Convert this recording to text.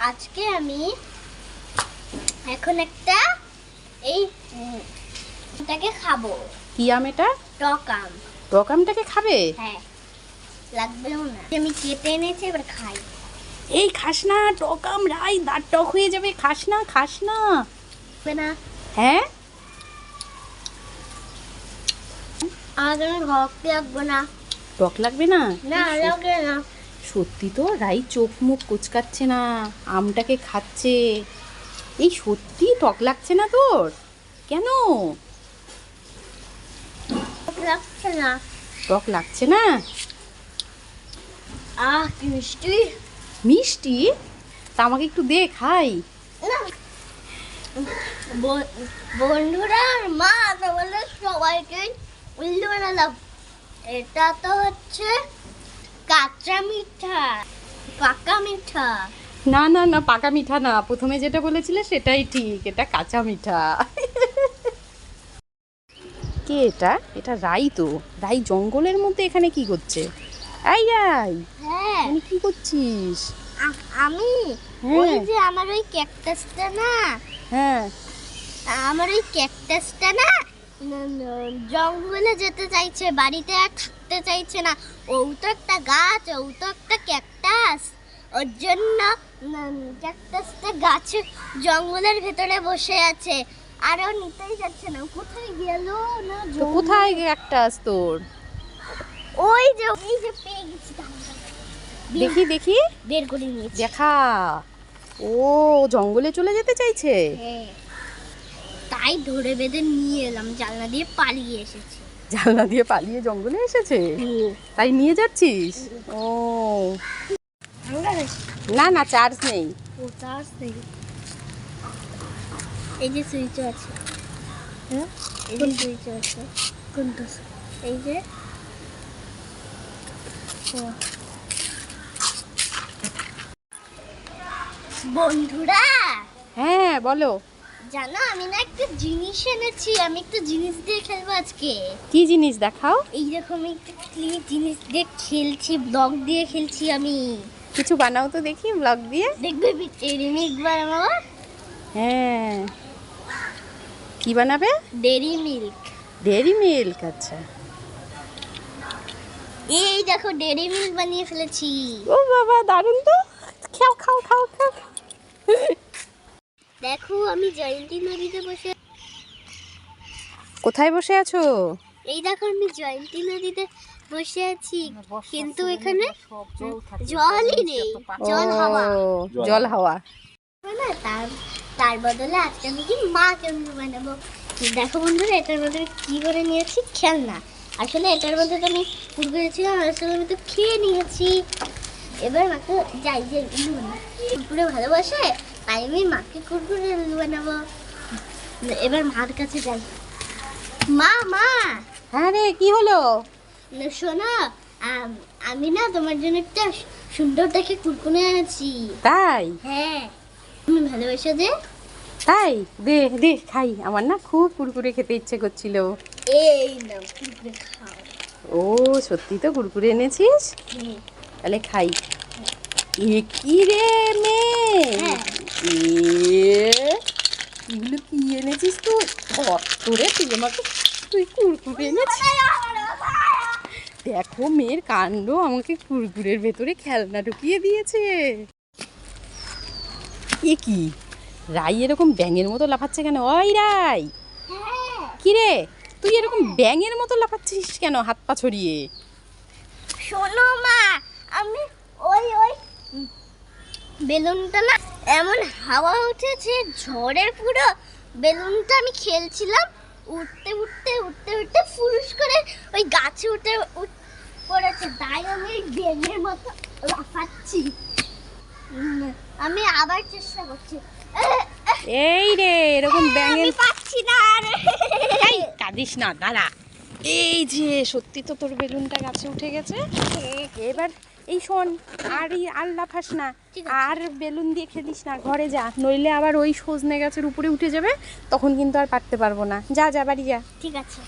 আজকে আমি এখন একটা এই এটাকে খাব। কি আম এটা? টক আম। টক আমটাকে খাবে? হ্যাঁ। লাগবেও না। আমি কেটে এনেছি এবার খাই। এই খাস না টক আম রাই দাঁত টক হয়ে যাবে। খাস না খাস না। হবে না। হ্যাঁ? জন্য ঘরতে লাগবে না। টক লাগবে না? না লাগবে না। সত্যি তো রাই চোখ মুখ কুচকাচ্ছে না আমটাকে খাচ্ছে। এই সত্যি টক লাগছে না তোর? কেন? লাগছে না। টক লাগছে না? আহ কি মিষ্টি? মিষ্টি? তা আমাকে একটু দে খাই। বন্ধুরা মা তো বলে সবাইকে উল্লু বানালাম। এটা তো হচ্ছে কাঁচা মিঠা পাকা মিঠা। না না না পাকা মিঠা না। প্রথমে যেটা বলেছিলে সেটাই ঠিক এটা কাঁচা মিঠা। কে এটা? এটা রাই তো। রাই জঙ্গলের মধ্যে এখানে কি করছে? আই আই হ্যাঁ। তুমি কি করছিস? আমি হ্যাঁ। ওই যে আমার ওই ক্যাকটাসটা না হ্যাঁ। আমার ওই ক্যাকটাসটা ন- জঙ্গলে যেতে চাইছে বাড়িতে আর থাকতে চাইছে না। ও তো একটা গাছ ও তো একটা ক্যাকটাস। ওর জন্য ক্যাকটাসটা গাছে জঙ্গলের ভেতরে বসে আছে। আরও নিতেই যাচ্ছে না। কোথায় গেল না কোথায় একটা তোর? ওই যে এই যে পেয়ে গেছি দেখি দেখি। বের করে নিয়েছি। দেখা। ও জঙ্গলে চলে যেতে চাইছে? হ্যাঁ। তাই ধরে বেঁধে নিয়ে এলাম জানলা দিয়ে পালিয়ে এসেছে। জানলা দিয়ে পালিয়ে জঙ্গলে এসেছে? তাই নিয়ে যাচ্ছিস? ও। না না চার্জ নেই। পোতাস নেই। এই যে সুইচ আছে। হ্যাঁ? এই যে সুইচ আছে। কোনটা? এই যে। ও। বন্ধুরা! হ্যাঁ বলো। জানো আমি না একটা জিনিস এনেছি আমি একটা জিনিস দিয়ে খেলব আজকে। কি জিনিস দেখাও? এইরকম একটা জিনিস দিয়ে খেলছি ব্লক দিয়ে খেলছি আমি। কিছু বানাও তো দেখি ব্লগ দিয়ে। দেখবে রিমিক বানাবো হ্যাঁ। কি বানাবে? ডেরি মিল্ক ডেরি মিল্ক আচ্ছা। এই দেখো ডেরি মিল্ক বানিয়ে ফেলেছি। ও বাবা দারুণ তো খাও খাও খাও খাও দেখো আমি জয়ন্তী নদীতে বসে কোথায় বসে আছো? এই দেখো আমি জয়ন্তী নদীতে বসে আছি। কিন্তু এখানে জলই নেই জল হাওয়া। জল হাওয়া। না তার তার বদলে আজকে আমি কি মা কেমন বানাবো? দেখো বন্ধুরা এটার মধ্যে কি করে নিয়েছি খেলনা। আসলে এটার মধ্যে তো আমি কুরকুরে ছিলাম আসলে আমি তো খেয়ে নিয়েছি। এবার মাকে যাই যে ইলু ভালোবাসে তাই আমি মাকে কুরকুরে বানাবো এবার মার কাছে যাই। মা মা! হ্যাঁ রে কি হলো? না, শোনো আমি না তোমার জন্য একটা সুন্দর দেখে কুরকুরে এনেছি। তাই? হ্যাঁ। তুমি ভালোবাসো যে? তাই? দে দে খাই। আমার না খুব কুরকুরে খেতে ইচ্ছে করছিল। এই নাও কুরকুরে খাও। ও সত্যি তো কুরকুরে এনেছিস? তাহলে খাই। এ কি রে মেয়ে? হ্যাঁ। এ এগুলো কি এনেছিস তুই? তোরে তুই আমাকে তুই কুরকুরে এনেছিস। দেখো মেয়ের কাণ্ড আমাকে কুরকুরের ভেতরে খেলনা ঢুকিয়ে দিয়েছে। এ কি? রাই এরকম ব্যাঙের মতো লাফাচ্ছে কেন? ওই রাই! হ্যাঁ কি রে তুই এরকম ব্যাঙের মতো লাফাচ্ছিস কেন হাত পা ছড়িয়ে? শোনো মা, আমি ওই ওই বেলুনটা না এমন হাওয়া উঠেছে ঝড়ের পুরো বেলুনটা আমি খেলছিলাম। উঠতে উঠতে উঠতে উঠতে ফুরুস করে ওই গাছে উঠে উঠ- পড়েছে। তাই আমি বেলের মতো লাফাচ্ছি। আমি আবার চেষ্টা করছি। এই রে এরকম আমি ব্যাঙের পাচ্ছি না এই কাঁদিস না দাঁড়া। এই যে সত্যি তো তোর বেলুনটা গাছে উঠে গেছে। এবার এই শোন আর এই আর লাফাস না আর বেলুন দিয়ে খেলিস না ঘরে যা নইলে আবার ওই সজনে গাছের উপরে উঠে যাবে তখন কিন্তু আর পারতে পারব না। যা যা বাড়ি যা। ঠিক আছে।